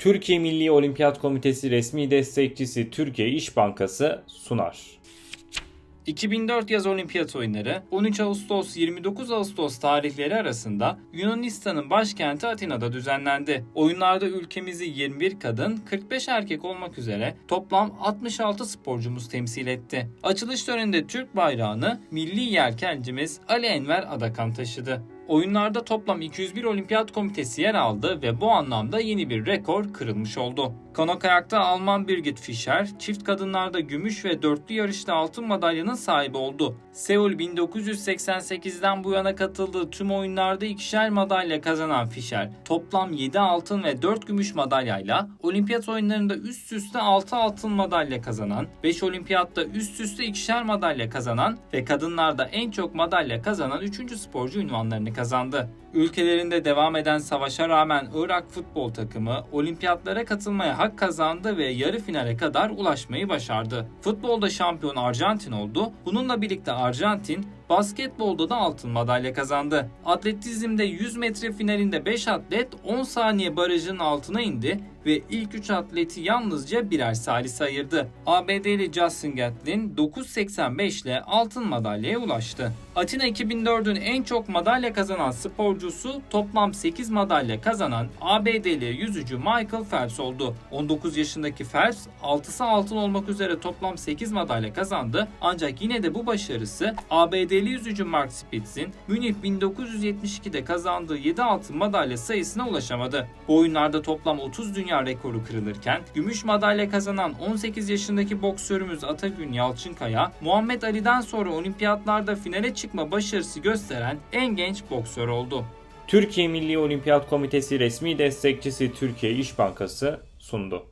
Türkiye Milli Olimpiyat Komitesi resmi destekçisi Türkiye İş Bankası sunar. 2004 yaz olimpiyat oyunları 13 Ağustos 29 Ağustos tarihleri arasında Yunanistan'ın başkenti Atina'da düzenlendi. Oyunlarda ülkemizi 21 kadın, 45 erkek olmak üzere toplam 66 sporcumuz temsil etti. Açılış töreninde Türk bayrağını milli yelkencimiz Ali Enver Adakan taşıdı. Oyunlarda toplam 201 olimpiyat komitesi yer aldı ve bu anlamda yeni bir rekor kırılmış oldu. Kano kayakta Alman Birgit Fischer, çift kadınlarda gümüş ve dörtlü yarışta altın madalyanın sahibi oldu. Seul 1988'den bu yana katıldığı tüm oyunlarda ikişer madalya kazanan Fischer, toplam 7 altın ve 4 gümüş madalyayla olimpiyat oyunlarında üst üste 6 altın madalya kazanan, 5 olimpiyatta üst üste ikişer madalya kazanan ve kadınlarda en çok madalya kazanan 3. sporcu ünvanlarını kazandı. Ülkelerinde devam eden savaşa rağmen Irak futbol takımı olimpiyatlara katılmaya hak kazandı ve yarı finale kadar ulaşmayı başardı. Futbolda şampiyon Arjantin oldu. Bununla birlikte Arjantin Basketbolda da altın madalya kazandı. Atletizmde 100 metre finalinde 5 atlet 10 saniye barajının altına indi ve ilk 3 atleti yalnızca birer salise ayırdı. ABD'li Justin Gatlin 9.85 ile altın madalyaya ulaştı. Atina 2004'ün en çok madalya kazanan sporcusu toplam 8 madalya kazanan ABD'li yüzücü Michael Phelps oldu. 19 yaşındaki Phelps 6'sı altın olmak üzere toplam 8 madalya kazandı ancak yine de bu başarısı ABD'li yüzücü Mark Spitz'in Münih 1972'de kazandığı 7 altın madalya sayısına ulaşamadı. Bu oyunlarda toplam 30 dünya rekoru kırılırken gümüş madalya kazanan 18 yaşındaki boksörümüz Atagün Yalçınkaya, Muhammed Ali'den sonra olimpiyatlarda finale çıkma başarısı gösteren en genç boksör oldu. Türkiye Milli Olimpiyat Komitesi resmi destekçisi Türkiye İş Bankası sundu.